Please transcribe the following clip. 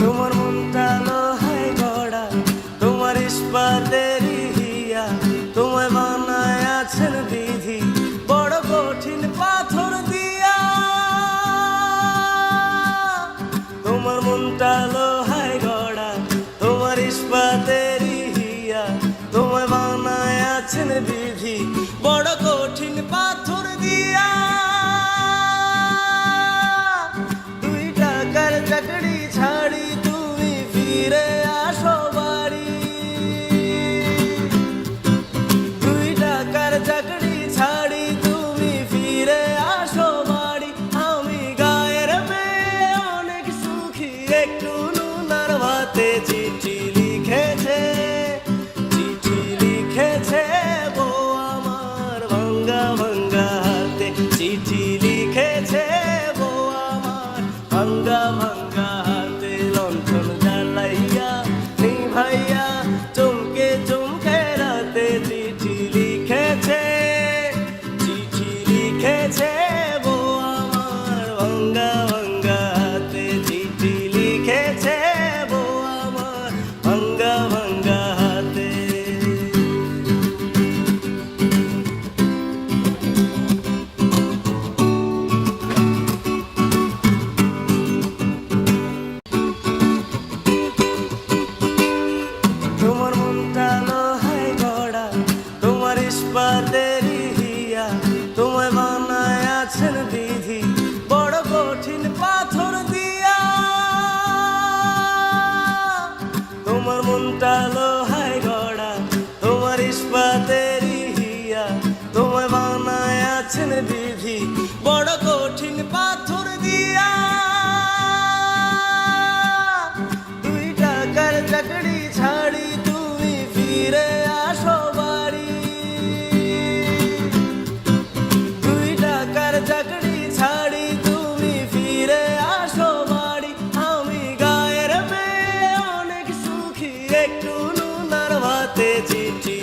তোমার মনটা লোহায় গড়া, তোমার ইস্পাতের হিয়া তোমায় বানায় আছেন বিধি, বড় কঠিন পাথর দিয়া। তোমার মনটা লোহায় গড়া, তোমার ইস্পাতের হিয়া তোমায় বানায় আছেন বিধি, বড় কঠিন পাথর সুখী একটু বানায় আছেন বিধি, বড় কঠিন পাথর দিয়া। দুই টাকার চাকরি ছাড়ি তুমি ফিরে আসো বাড়ি। দুই টাকার চাকরি ছাড়ি তুমি ফিরে আসো বাড়ি। আমি গায়ের মেয়ে, অনেক সুখী, একটু নুনার ভাতে চিঠি